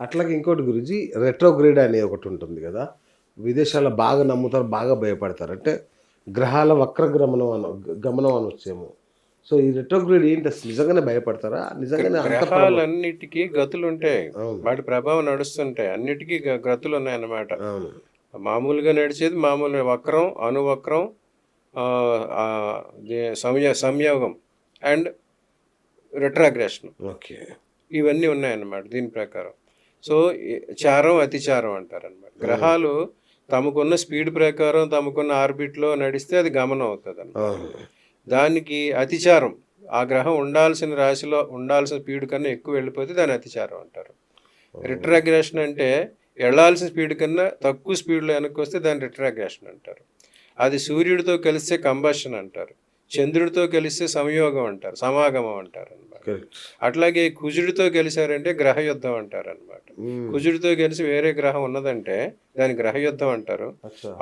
అట్లాగే ఇంకోటి గురించి రెట్రోగ్రేడ్ అనే ఒకటి ఉంటుంది కదా. విదేశాల్లో బాగా నమ్ముతారు బాగా భయపడతారు. అంటే గ్రహాల వక్రగమనం అన గమనం అనొచ్చేమో. సో ఈ రెట్రోగ్రేడ్ ఏంటి? అసలు నిజంగానే భయపడతారా? నిజంగానే గ్రహాలన్నిటికీ గతులు ఉంటాయి. వాటి ప్రభావం నడుస్తుంటాయి. అన్నిటికీ గతులు ఉన్నాయన్నమాట మామూలుగా నడిచేది మామూలు వక్రం అనువక్రం సంయ సంయోగం అండ్ రిట్రాగ్రేషన్ ఓకే. ఇవన్నీ ఉన్నాయన్నమాట దీని ప్రకారం. సో చారం అతిచారం అంటారు అనమాట గ్రహాలు తమకున్న స్పీడ్ ప్రకారం తమకున్న ఆర్బిట్లో నడిస్తే అది గమనం అవుతుంది అవును. దానికి అతిచారం. ఆ గ్రహం ఉండాల్సిన రాశిలో ఉండాల్సిన స్పీడ్ కన్నా ఎక్కువ వెళ్ళిపోతే దాని అతిచారం అంటారు. రిట్రాగ్రేషన్ అంటే వెళ్ళాల్సిన స్పీడ్ కన్నా తక్కువ స్పీడ్లో వెనక్కి వస్తే దాన్ని రిట్రాగ్రేషన్ అంటారు. అది సూర్యుడితో కలిస్తే కంబషన్ అంటారు. చంద్రుడితో కలిస్తే సంయోగం అంటారు సమాగమం అంటారు అనమాట అట్లాగే కుజుడితో కలిశారంటే గ్రహ యుద్ధం అంటారు అనమాట కుజుడితో కలిసి వేరే గ్రహం ఉన్నదంటే దాని గ్రహ యుద్ధం అంటారు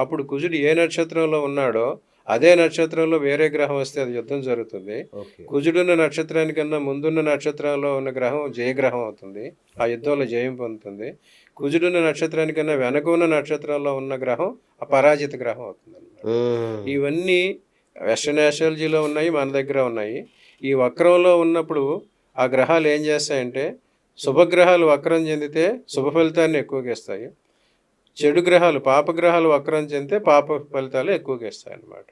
అప్పుడు కుజుడు ఏ నక్షత్రంలో ఉన్నాడో అదే నక్షత్రంలో వేరే గ్రహం వస్తే అది యుద్ధం జరుగుతుంది. కుజుడున్న నక్షత్రానికన్నా ముందున్న నక్షత్రంలో ఉన్న గ్రహం జయగ్రహం అవుతుంది. ఆ యుద్ధంలో జయం పొందుతుంది. కుజుడున్న నక్షత్రానికన్నా వెనక ఉన్న నక్షత్రంలో ఉన్న గ్రహం ఆ పరాజిత గ్రహం అవుతుంది మ్మ్. ఇవన్నీ వెస్టర్న్ ఆస్ట్రాలజీలో ఉన్నాయి మన దగ్గర ఉన్నాయి. ఈ వక్రంలో ఉన్నప్పుడు ఆ గ్రహాలు ఏం చేస్తాయంటే శుభగ్రహాలు వక్రం చెందితే శుభ ఫలితాన్ని ఎక్కువగా ఇస్తాయి చెడు గ్రహాలు పాపగ్రహాలు వక్రం చెందితే పాప ఫలితాలు ఎక్కువగా ఇస్తాయి అన్నమాట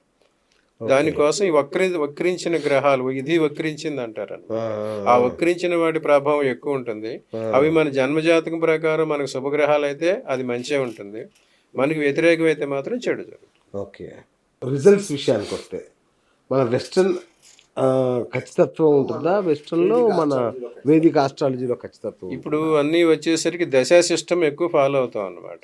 దానికోసం ఈ వక్రి వక్రించిన గ్రహాలు ఇది వక్రించింది అంటారు ఆ, వక్రించిన వాటి ప్రభావం ఎక్కువ ఉంటుంది అవి మన జన్మజాతకం ప్రకారం మనకు శుభగ్రహాలు అయితే అది మంచిగా ఉంటుంది. మనకి వ్యతిరేకమైతే మాత్రం చెడు జరుగుతుంది. ఓకే. రిజల్ట్స్ విషయానికి వస్తే మన వెస్ట్రన్ ఖచ్చితత్వం ఉంటుందా? వెస్ట్రన్లో మన వేదిక ఆస్ట్రాలజీలో ఖచ్చితత్వం ఇప్పుడు అన్నీ వచ్చేసరికి దశా సిస్టమ్ ఎక్కువ ఫాలో అవుతాం అన్నమాట.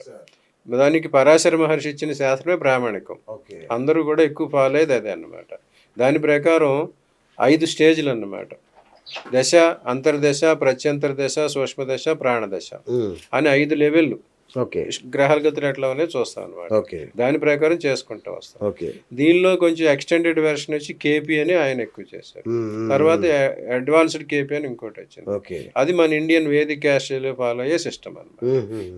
దానికి పరాశర మహర్షి ఇచ్చిన శాస్త్రమే ప్రామాణికం. ఓకే. అందరూ కూడా ఎక్కువ ఫాలో అయ్యేది అదే అన్నమాట. దాని ప్రకారం ఐదు స్టేజ్లు అన్నమాట. దశ అంతర్దశ ప్రత్యంతర దశ సూక్ష్మ దశ ప్రాణదశ అని ఐదు లెవెల్లు. ఓకే. గ్రహాల గతులు ఎట్లా ఉన్నాయో చూస్తాం అనమాట ఓకే. దాని ప్రకారం చేసుకుంటూ వస్తాం ఓకే. దీనిలో కొంచెం ఎక్స్టెండెడ్ వెర్షన్ వచ్చి కేపీ అని ఆయన ఎక్కువ చేశారు. తర్వాత అడ్వాన్స్డ్ కేపీ అని ఇంకోటి వచ్చింది. ఓకే. అది మన ఇండియన్ వేదిక ఆస్ట్రేలియా ఫాలో అయ్యే సిస్టమ్ అన్నమాట.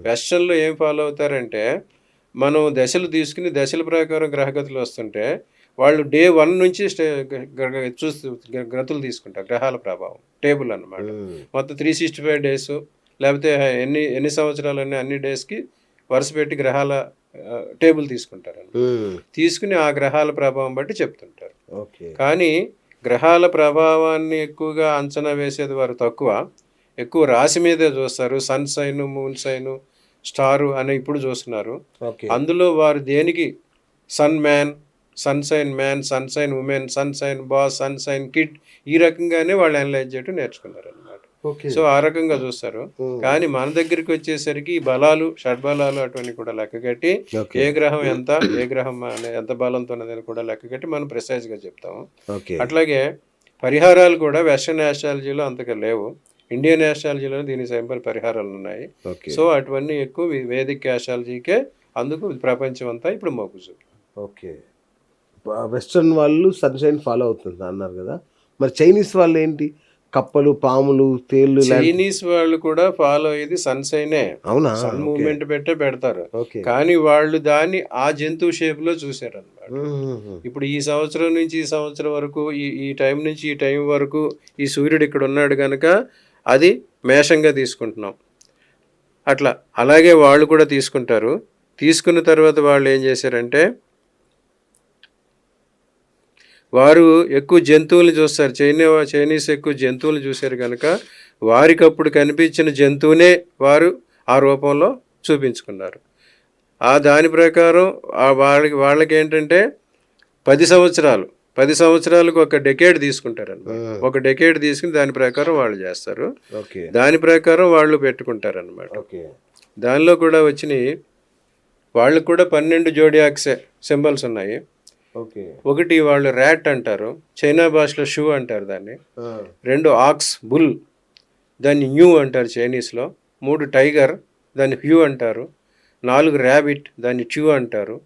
వెస్టర్న్లో ఏం ఫాలో అవుతారంటే మనం దశలు తీసుకుని దశల ప్రకారం గ్రహగతులు వస్తుంటే వాళ్ళు డే వన్ నుంచి చూస్తూ గ్ర- గ్రతులు తీసుకుంటారు గ్రహాల ప్రభావం టేబుల్ అన్నమాట. మొత్తం త్రీ సిక్స్టీ ఫైవ్ డేస్ లేకపోతే ఎన్ని ఎన్ని సంవత్సరాలన్నీ అన్ని డేస్కి వరుస పెట్టి గ్రహాల టేబుల్ తీసుకుంటారు. తీసుకుని ఆ గ్రహాల ప్రభావం బట్టి చెప్తుంటారు. ఓకే. కానీ గ్రహాల ప్రభావాన్ని ఎక్కువగా అంచనా వేసేది వారు తక్కువ. ఎక్కువ రాశి మీదే చూస్తారు. Sun sign moon sign star అని ఇప్పుడు చూస్తున్నారు. ఓకే. అందులో వారు దేనికి? Sun man sun sign man sun sign women sun sign boss sun sign kid ఈ రకంగానే వాళ్ళు అనలైజ్ చేయడం నేర్చుకున్నారు సో ఆ రకంగా చూస్తారు. కానీ మన దగ్గరికి వచ్చేసరికి బలాలు షడ్బలాలు అటువంటి కూడా లెక్కగట్టి ఏ గ్రహం ఎంత ఏ గ్రహం ఎంత బలంతో ఉన్నదని కూడా లెక్కగట్టి మనం ప్రిసైజ్గా చెప్తాము. అట్లాగే పరిహారాలు కూడా వెస్టర్న్ ఆస్ట్రాలజీలో అంతగా లేవు. ఇండియన్ ఆస్ట్రాలజీలో దీనికి సింపుల్ పరిహారాలు ఉన్నాయి. సో అటువన్నీ ఎక్కువ వేదిక్ ఆస్ట్రాలజీకే అందుకు ప్రపంచం అంతా ఇప్పుడు చూపు ఓకే. వెస్ట్రన్ వాళ్ళు సన్షైన్ ఫాలో అవుతుంది అన్నారు కదా. మరి చైనీస్ వాళ్ళు ఏంటి? కప్పలు పాములు తేళ్ళు ఇలాంటి- చైనీస్ వాళ్ళు కూడా ఫాలో అయ్యేది సన్సైనే అవునా? సన్ మూవ్మెంట్ పెట్టే పెడతారు. కానీ వాళ్ళు దాన్ని ఆ జంతువు షేప్లో చూసారు అనమాట. ఇప్పుడు ఈ సంవత్సరం నుంచి ఈ సంవత్సరం వరకు ఈ ఈ టైం నుంచి ఈ టైం వరకు ఈ సూర్యుడు ఇక్కడ ఉన్నాడు కనుక అది మేషంగా తీసుకుంటున్నాం. అట్లా అలాగే వాళ్ళు కూడా తీసుకుంటారు. తీసుకున్న తర్వాత వాళ్ళు ఏం చేశారంటే వారు ఎక్కువ జంతువులు చూస్తారు. చైనా చైనీస్ ఎక్కువ జంతువులు చూశారు కనుక వారికి అప్పుడు కనిపించిన జంతువునే వారు ఆ రూపంలో చూపించుకున్నారు. ఆ దాని ప్రకారం ఆ వాళ్ళకి వాళ్ళకి ఏంటంటే పది సంవత్సరాలు పది సంవత్సరాలకు ఒక డెకేడ్ తీసుకుంటారు అన్నమాట ఒక డెకేడ్ తీసుకుని దాని ప్రకారం వాళ్ళు చేస్తారు. ఓకే. దాని ప్రకారం వాళ్ళు పెట్టుకుంటారు అనమాట ఓకే. దానిలో కూడా వచ్చినాయి. వాళ్ళకు కూడా పన్నెండు జోడియాక్సే సింబల్స్ ఉన్నాయి. ఒకటి వాళ్ళు ర్యాట్ అంటారు చైనా భాషలో షూ అంటారు దాన్ని. రెండు ఆక్స్ బుల్ దాన్ని న్యూ అంటారు చైనీస్లో. మూడు టైగర్ దాన్ని హ్యూ అంటారు. నాలుగు ర్యాబిట్ దాన్ని చ్యూ అంటారు.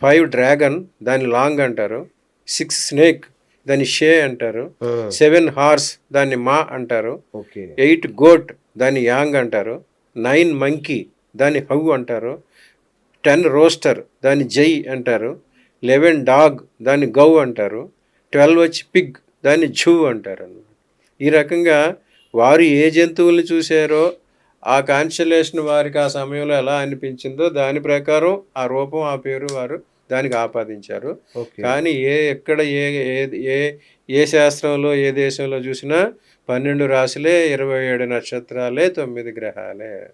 ఫైవ్ డ్రాగన్ దాన్ని లాంగ్ అంటారు. సిక్స్ స్నేక్ దాన్ని షే అంటారు. సెవెన్ హార్స్ దాన్ని మా అంటారు. ఓకే. ఎయిట్ గోట్ దాన్ని యాంగ్ అంటారు. నైన్ మంకీ దాన్ని హౌ అంటారు. టెన్ రోస్టర్ దాన్ని జై అంటారు. లెవెన్ డాగ్ దాన్ని గౌ అంటారు. ట్వెల్వ్ వచ్చి పిగ్ దాన్ని ఝూ అంటారు అన్నమాట ఈ రకంగా వారు ఏ జంతువుల్ని చూశారో ఆ కాన్స్టలేషన్ వారికి ఆ సమయంలో ఎలా అనిపించిందో దాని ప్రకారం ఆ రూపం ఆ పేరు వారు దానికి ఆపాదించారు. కానీ ఏ ఎక్కడ ఏ ఏ- ఏ శాస్త్రంలో ఏ దేశంలో చూసినా పన్నెండు రాశులే ఇరవై ఏడు నక్షత్రాలే తొమ్మిది గ్రహాలే.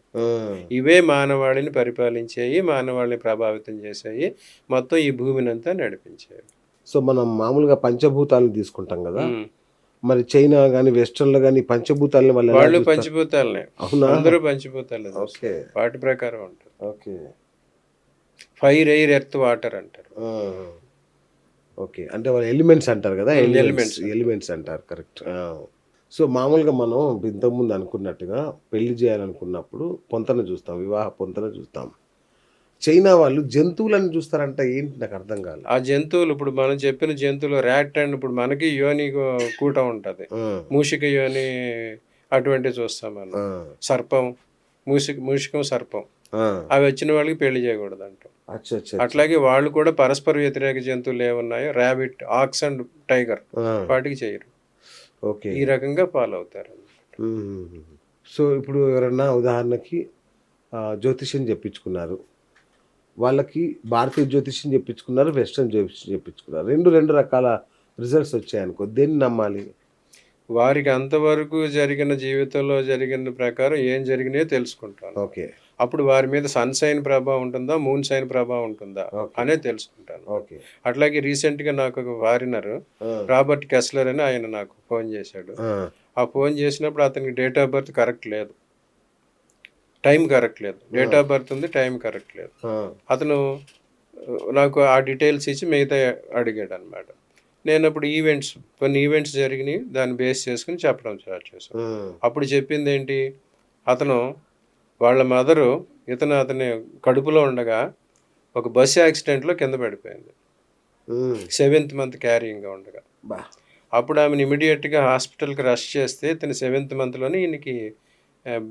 ఇవే మానవాళిని పరిపాలించాయి మానవాళిని ప్రభావితం చేశాయి మొత్తం ఈ భూమిని అంతా నడిపించాయి. సో మనం మామూలుగా పంచభూతాలను తీసుకుంటాం కదా. మరి చైనా కానీ వెస్ట్రన్లో కానీ పంచభూతాలని వాళ్ళు? పంచిపోతాలే అవునా? అందరూ పంచిపోతాలే ఓకే. వాటి ప్రకారం ఉంటుంది. Okay. Fire air earth water అంటారు. ఓకే. అంటే వాళ్ళు ఎలిమెంట్స్ అంటారు కదా Hmm, ఎలిమెంట్స్. ఎలిమెంట్స్ అంటారు కరెక్ట్. సో మామూలుగా మనం ఇంతకుముందు అనుకున్నట్టుగా పెళ్ళి చేయాలనుకున్నప్పుడు పొంతన చూస్తాం వివాహ పొంతన చూస్తాం. చైనా వాళ్ళు జంతువులను చూస్తారంట ఏంటి నాకు అర్థం కాలేదు ఆ జంతువులు ఇప్పుడు మనం చెప్పిన జంతువులు ర్యాట్ అండ్ ఇప్పుడు మనకి యోని కూట ఉంటుంది. మూషిక యోని అటువంటివి చూస్తాం మనం. సర్పం మూషిక మూషికం సర్పం. అవి వచ్చిన వాళ్ళకి పెళ్ళి చేయకూడదు అంటాం అచ్చా అచ్చా. అట్లాగే వాళ్ళు కూడా పరస్పర వ్యతిరేక జంతువులు ఏమున్నాయో ర్యాబిట్ ఆక్స్ అండ్ టైగర్ వాటికి చేయరు. ఓకే. ఈ రకంగా ఫాలో అవుతారు. సో ఇప్పుడు ఎవరన్నా ఉదాహరణకి జ్యోతిష్యం చెప్పించుకున్నారు. వాళ్ళకి భారతీయ జ్యోతిష్యం చెప్పించుకున్నారు వెస్ట్రన్ జ్యోతిష్యం చెప్పించుకున్నారు. రెండు రెండు రకాల రిజల్ట్స్ వచ్చాయనుకో దేన్ని నమ్మాలి? వారికి అంతవరకు జరిగిన జీవితంలో జరిగిన ప్రకారం ఏం జరిగినాయో తెలుసుకుంటాను. ఓకే. అప్పుడు వారి మీద సన్ సైన్ ప్రభావం ఉంటుందా మూన్ సైన్ ప్రభావం ఉంటుందా. అనేది తెలుసుకుంటాను. ఓకే. అట్లాగే రీసెంట్గా నాకు ఒక వారినరు రాబర్ట్ కెస్లర్ అని ఆయన నాకు ఫోన్ చేశాడు. ఆ, ఫోన్ చేసినప్పుడు అతనికి డేట్ ఆఫ్ బర్త్ కరెక్ట్ లేదు. టైం కరెక్ట్ లేదు. డేట్ ఆఫ్ బర్త్ ఉంది టైం కరెక్ట్ లేదు. అతను నాకు ఆ డీటెయిల్స్ ఇచ్చి మిగతా అడిగాడు అనమాట నేను అప్పుడు ఈవెంట్స్ కొన్ని ఈవెంట్స్ జరిగినాయి దాన్ని బేస్ చేసుకుని చెప్పడం స్టార్ట్ చేశాను. అప్పుడు చెప్పింది ఏంటి? అతను వాళ్ళ మదరు ఇతను అతని కడుపులో ఉండగా ఒక బస్సు యాక్సిడెంట్లో కింద పడిపోయింది. సెవెంత్ మంత్ క్యారింగ్గా ఉండగా. అప్పుడు ఆమెను ఇమీడియట్గా హాస్పిటల్కి రష్ చేస్తే ఇతను సెవెంత్ మంత్లోనే ఈయనకి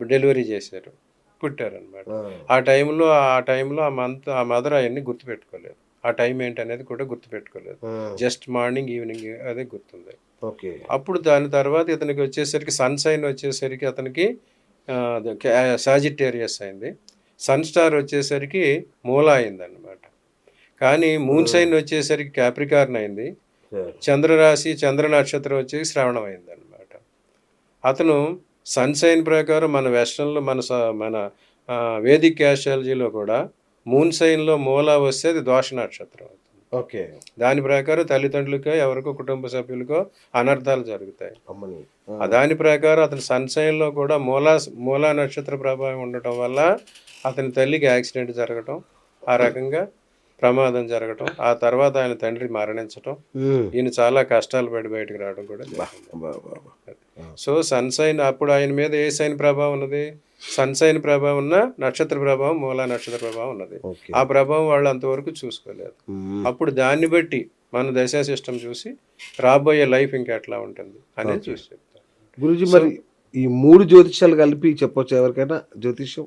డెలివరీ చేశారు. పుట్టారనమాట ఆ, ఆ టైంలో ఆ టైంలో ఆ మంత్ ఆ మదర్ అవన్నీ గుర్తుపెట్టుకోలేదు. ఆ టైం ఏంటనేది కూడా గుర్తుపెట్టుకోలేదు. జస్ట్ మార్నింగ్ ఈవినింగ్ అదే గుర్తుంది. ఓకే. అప్పుడు దాని తర్వాత ఇతనికి వచ్చేసరికి సన్ సైన్ వచ్చేసరికి అతనికి సాజిటేరియస్ అయింది. సన్ స్టార్ వచ్చేసరికి మూలా అయింది అనమాట కానీ మూన్ సైన్ వచ్చేసరికి క్యాప్రికార్న్ అయింది. చంద్రరాశి చంద్ర నక్షత్రం వచ్చేసి శ్రవణం అయింది అనమాట అతను సన్ సైన్ ప్రకారం మన వెస్ట్రన్లో మన స- మన వేదిక్ క్యాస్ట్రాలజీలో కూడా మూన్ సైన్లో మూలా వస్తే అది దోష నక్షత్రం అవుతుంది. ఓకే. దాని ప్రకారం తల్లిదండ్రులకో ఎవరికో కుటుంబ సభ్యులకో అనర్థాలు జరుగుతాయి. దాని ప్రకారం అతని సన్ సైన్లో కూడా మూలా మూలా నక్షత్ర ప్రభావం ఉండటం వల్ల అతని తల్లికి యాక్సిడెంట్ జరగటం ఆ రకంగా ప్రమాదం జరగటం ఆ తర్వాత ఆయన తండ్రి మరణించటం. ఈయన చాలా కష్టాలు పడి బయటకు రావడం కూడా. సో సన్ సైన్ అప్పుడు ఆయన మీద ఏ సైన్ ప్రభావం ఉన్నది? సన్ సైన్ ప్రభావం ఉన్న నక్షత్ర ప్రభావం మూలా నక్షత్ర ప్రభావం ఉన్నది. ఆ ప్రభావం వాళ్ళు అంతవరకు చూసుకోలేదు. అప్పుడు దాన్ని బట్టి మన దశా సిస్టమ్ చూసి రాబోయే లైఫ్ ఇంకా ఎట్లా ఉంటుంది అనేది చూసి చెప్తాను గురుజీ మరి ఈ మూడు జ్యోతిష్యాలు కలిపి చెప్పొచ్చు ఎవరికైనా జ్యోతిష్యం?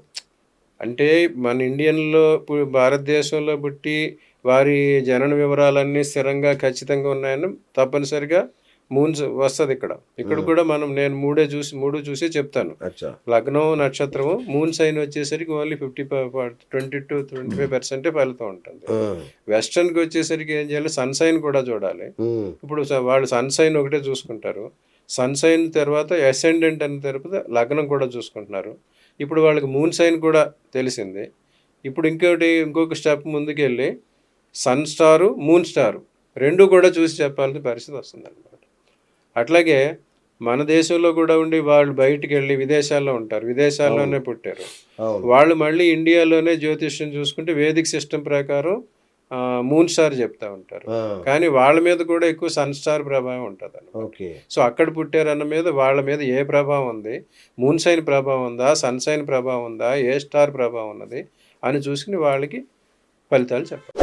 అంటే మన ఇండియన్లో ఇప్పుడు భారతదేశంలో పుట్టి వారి జనన వివరాలన్నీ స్థిరంగా ఖచ్చితంగా ఉన్నాయని తప్పనిసరిగా మూన్స్ వస్తుంది ఇక్కడ. ఇక్కడ కూడా మనం నేను మూడే చూసి మూడు చూసి చెప్తాను. లగ్నం నక్షత్రము మూన్ సైన్ వచ్చేసరికి only fifty twenty two twenty five పర్సెంటే ఫలితం ఉంటుంది. ఆ, వెస్టర్న్కి వచ్చేసరికి ఏం చేయాలి? సన్ సైన్ కూడా చూడాలి. ఇప్పుడు వాళ్ళు సన్ సైన్ ఒకటే చూసుకుంటారు. సన్ సైన్ తర్వాత అసెండెంట్ అని తర్వాత లగ్నం కూడా చూసుకుంటున్నారు. ఇప్పుడు వాళ్ళకి మూన్ సైన్ కూడా తెలిసింది. ఇప్పుడు ఇంకోటి ఇంకొక స్టెప్ ముందుకెళ్ళి సన్ స్టారు మూన్ స్టారు. రెండు కూడా చూసి చెప్పాల్సిన పరిస్థితి వస్తుంది అనమాట అట్లాగే మన దేశంలో కూడా ఉండి వాళ్ళు బయటికి వెళ్ళి విదేశాల్లో ఉంటారు. విదేశాల్లోనే పుట్టారు. వాళ్ళు మళ్ళీ ఇండియాలోనే జ్యోతిష్యం చూసుకుంటే వేదిక్ సిస్టమ్ ప్రకారం మూన్ స్టార్ చెప్తా ఉంటారు. కానీ వాళ్ళ మీద కూడా ఎక్కువ సన్ స్టార్ ప్రభావం ఉంటుంది ఓకే. సో అక్కడ పుట్టారన్న మీద వాళ్ళ మీద ఏ ప్రభావం ఉంది? మూన్ సైన్ ప్రభావం ఉందా? సన్ సైన్ ప్రభావం ఉందా? ఏ స్టార్ ప్రభావం ఉన్నది? అని చూసుకుని వాళ్ళకి ఫలితాలు చెప్పాలి